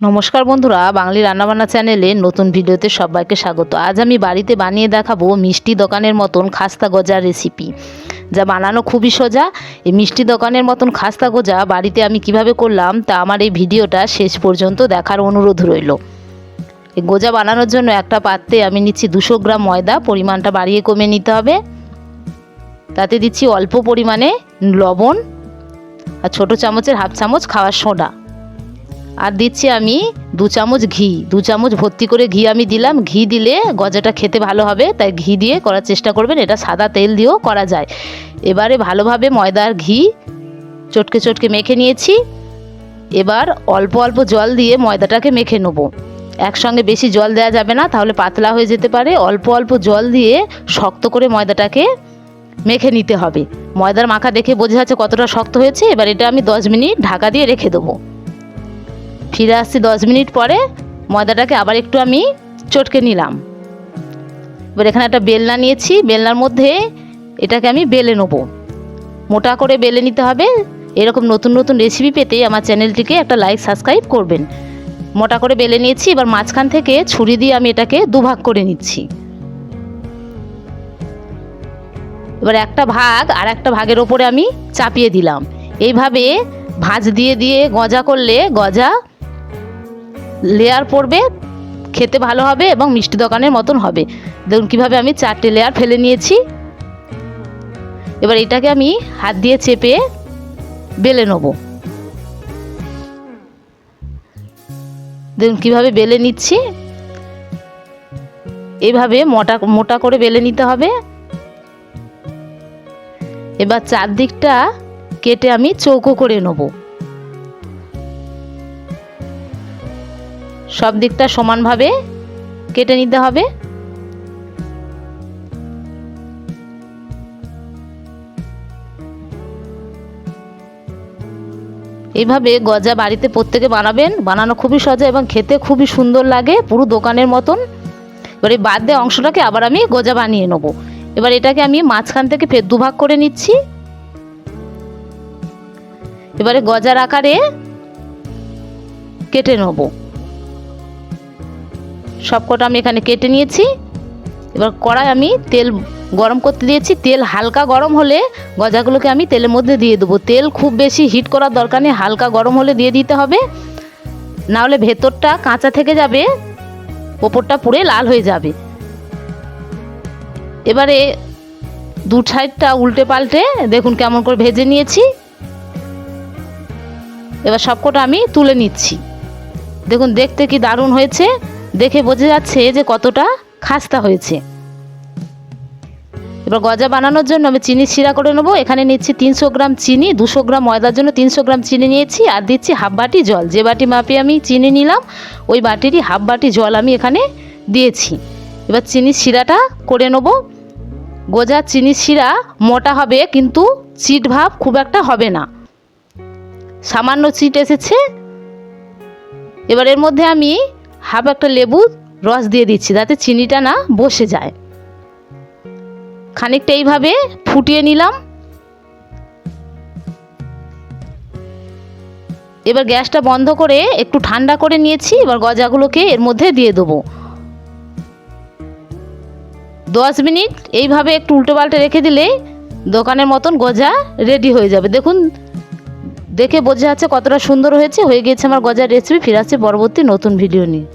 নমস্কার বন্ধুরা, বাঙালি রান্নাবান্না চ্যানেলে নতুন ভিডিওতে সবাইকে স্বাগত। আজ আমি বাড়িতে বানিয়ে দেখাবো মিষ্টি দোকানের মতন খাস্তা গজার রেসিপি যা বানানো খুবই সোজা। এই মিষ্টি দোকানের মতন খাস্তা গজা বাড়িতে আমি কীভাবে করলাম, তা আমার এই ভিডিওটা শেষ পর্যন্ত দেখার অনুরোধ রইল। এই গোজা বানানোর জন্য একটা পাত্রে আমি নিচ্ছি দুশো গ্রাম ময়দা, পরিমাণটা বাড়িয়ে কমে নিতে হবে। তাতে দিচ্ছি অল্প পরিমাণে লবণ আর ছোটো চামচের হাফ চামচ খাওয়ার সোডা। আর দিচ্ছি আমি দু চামচ ঘি, দু চামচ ভর্তি করে ঘি আমি দিলাম। ঘি দিলে গজাটা খেতে ভালো হবে, তাই ঘি দিয়ে করার চেষ্টা করবেন, এটা সাদা তেল দিয়েও করা যায়। এবারে ভালোভাবে ময়দার ঘি চটকে চটকে মেখে নিয়েছি। এবার অল্প অল্প জল দিয়ে ময়দাটাকে মেখে নেব। একসঙ্গে বেশি জল দেওয়া যাবে না, তাহলে পাতলা হয়ে যেতে পারে। অল্প অল্প জল দিয়ে শক্ত করে ময়দাটাকে মেখে নিতে হবে। ময়দার মাখা দেখে বোঝা যাচ্ছে কতটা শক্ত হয়েছে। এবার এটা আমি দশ মিনিট ঢাকা দিয়ে রেখে দেবো। ফিরে আসছি দশ মিনিট পরে, ময়দাটাকে আবার একটু আমি চটকে নিলাম। এবার এখানে একটা বেলনা নিয়েছি, বেলনার মধ্যে এটাকে আমি বেলে নেব। মোটা করে বেলে নিতে হবে। এরকম নতুন নতুন রেসিপি পেতে আমার চ্যানেলটিকে একটা লাইক সাবস্ক্রাইব করবেন। মোটা করে বেলে নিয়েছি, এবার মাঝখান থেকে ছুরি দিয়ে আমি এটাকে দুভাগ করে নিচ্ছি। এবার একটা ভাগ আর একটা ভাগের ওপরে আমি চাপিয়ে দিলাম। এইভাবে ভাঁজ দিয়ে দিয়ে গজা করলে গজা লেয়ার পড়বে, খেতে ভালো হবে এবং মিষ্টি দোকানের মতন হবে। দেখুন কীভাবে আমি চারটে লেয়ার ফেলে নিয়েছি। এবার এটাকে আমি হাত দিয়ে চেপে বেলে নেব। দেখুন কীভাবে বেলে নিচ্ছি। এভাবে মোটা মোটা করে বেলে নিতে হবে। এবার চারদিকটা কেটে আমি চৌকো করে নেব। সব দিকটা সমানভাবে কেটে নিতে হবে। এইভাবে গজা বাড়িতে প্রত্যেকে বানাবেন। বানানো খুবই সহজ এবং খেতে খুবই সুন্দর লাগে, পুরো দোকানের মতন। এবার এই বাদ দেওয়া অংশটাকে আবার আমি গজা বানিয়ে নেব। এবার এটাকে আমি মাঝখান থেকে ফের দুভাগ করে নিচ্ছি। এবারে গজার আকারে কেটে নেব। সবকটা আমি এখানে কেটে নিয়েছি। এবার কড়াই আমি তেল গরম করতে দিয়েছি। তেল হালকা গরম হলে গজাগুলোকে আমি তেলের মধ্যে দিয়ে দেবো। তেল খুব বেশি হিট করার দরকার নেই, হালকা গরম হলে দিয়ে দিতে হবে। না হলে ভেতরটা কাঁচা থেকে যাবে, ওপরটা পুড়ে লাল হয়ে যাবে। এবারে দু সাইডটা উল্টে পাল্টে দেখুন কেমন করে ভেজে নিয়েছি। এবার সবকটা আমি তুলে নিচ্ছি। দেখুন, দেখতে কি দারুণ হয়েছে। দেখে বোঝা যাচ্ছে যে কতটা খাস্তা হয়েছে। এবার গজা বানানোর জন্য আমি চিনি শিরা করে নেব। এখানে নিচ্ছি তিনশো গ্রাম চিনি, দুশো গ্রাম ময়দার জন্য তিনশো গ্রাম চিনি নিয়েছি আর দিচ্ছি হাফ বাটি জল। যে বাটি মাপে আমি চিনি নিলাম, ওই বাটিরই হাফ বাটি জল আমি এখানে দিয়েছি। এবার চিনি শিরাটা করে নেব। গোজা চিনি শিরা মোটা হবে, কিন্তু চিট ভাব খুব একটা হবে না। সামান্য চিট এসেছে। এবার এর মধ্যে আমি হাফ একটা লেবু, রস দিয়ে দিচ্ছি, যাতে চিনিটা না বসে যায়। খানিকটা এইভাবে ফুটিয়ে নিলাম। এবার গ্যাসটা বন্ধ করে একটু ঠান্ডা করে নিয়েছি, এবার গজাগুলোকে এর মধ্যে দিয়ে দেবো। দশ মিনিট এইভাবে একটু উল্টো পাল্টে রেখে দিলে দোকানের মতন গজা রেডি হয়ে যাবে। দেখুন দেখে বোঝা যাচ্ছে কতটা সুন্দর হয়েছে। হয়ে গিয়েছে আমার গজার রেসিপি ফিরে আসছে পরবর্তী নতুন ভিডিও নিয়ে।